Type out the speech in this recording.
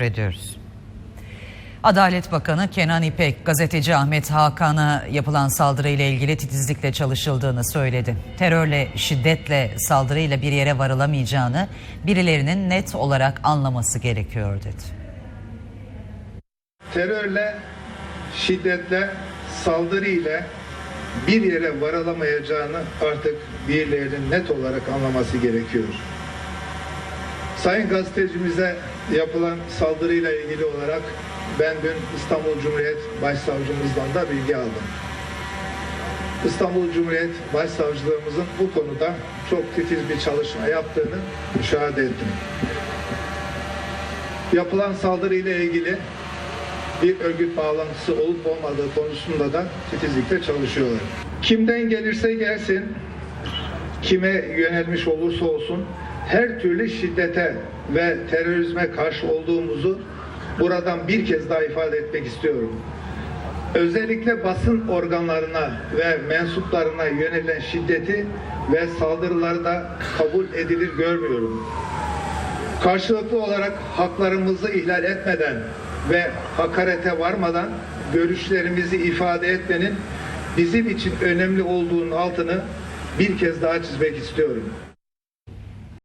ediyoruz. Adalet Bakanı Kenan İpek, gazeteci Ahmet Hakan'a yapılan saldırıyla ilgili titizlikle çalışıldığını söyledi. Terörle, şiddetle, saldırıyla bir yere varılamayacağını birilerinin net olarak anlaması gerekiyor dedi. terörle, şiddetle, saldırı ile bir yere varılamayacağını artık birilerinin net olarak anlaması gerekiyor. Sayın gazetecimize yapılan saldırıyla ilgili olarak ben dün İstanbul Cumhuriyet Başsavcımızdan da bilgi aldım. İstanbul Cumhuriyet Başsavcılığımızın bu konuda çok titiz bir çalışma yaptığını müşahede ettim. Yapılan saldırıyla ilgili bir örgüt bağlantısı olup olmadığı konusunda da titizlikle çalışıyorlar. Kimden gelirse gelsin, kime yönelmiş olursa olsun her türlü şiddete ve terörizme karşı olduğumuzu buradan bir kez daha ifade etmek istiyorum. Özellikle basın organlarına ve mensuplarına yönelen şiddeti ve saldırıları da kabul edilir görmüyorum karşılıklı olarak haklarımızı ihlal etmeden ve hakarete varmadan görüşlerimizi ifade etmenin bizim için önemli olduğunun altını bir kez daha çizmek istiyorum.